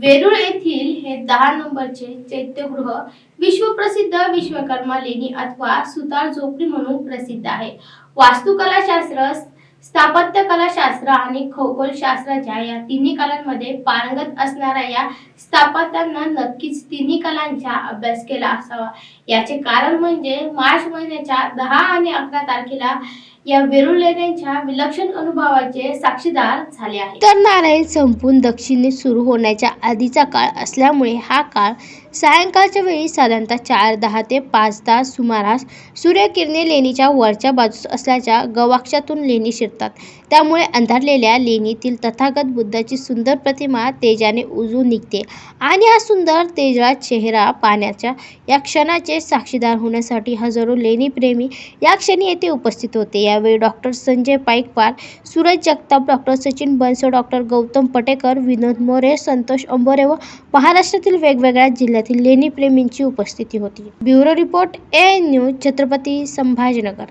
वेरूळ येथील हे दहा नंबरचे चैत्यगृह विश्वप्रसिद्ध विश्वकर्मा लेणी अथवा सुतार झोपडी म्हणून प्रसिद्ध आहे. वास्तुकलाशास्त्र स्थापत्य कलाशास्त्र आणि खगोलशास्त्राच्या या तिन्ही कलांमध्ये पारंगत असणाऱ्या या स्थापत्यांना नक्कीच तिन्ही कलांचा अभ्यास केला असावा. याचे कारण म्हणजे मार्च महिन्याच्या दहा आणि अकरा तारखेला या वेरूळ लेण्यांच्या विलक्षण अनुभवाचे साक्षीदार झाले आहे तर नारायण संपून दक्षिणे सुरू होण्याच्या आधीचा काळ असल्यामुळे हा काळ सायंकाळच्या वेळी साधारणतः चार दहा ते पाच तास सुमारास सूर्यकिरणे लेणीच्या वरच्या बाजूस असल्याच्या गवाक्षातून लेणी शिरतात. त्यामुळे अंधारलेल्या लेणीतील तथागत बुद्धाची सुंदर प्रतिमा तेजाने उजून निघते आणि हा सुंदर तेजरा चेहरा पाण्याच्या या क्षणाचे साक्षीदार होण्यासाठी हजारो लेणीप्रेमी या क्षणी येथे उपस्थित होते. यावेळी doctor Sanjay Paikpal Suraj Jagtap doctor Sachin Banso doctor Gautam Patekar Vinod More Santosh Ambore व महाराष्ट्रातील वेगवेगळ्या जिल्ह्यातील लेणीप्रेमींची उपस्थिती होती. Bureau report A news Chhatrapati Sambhajinagar.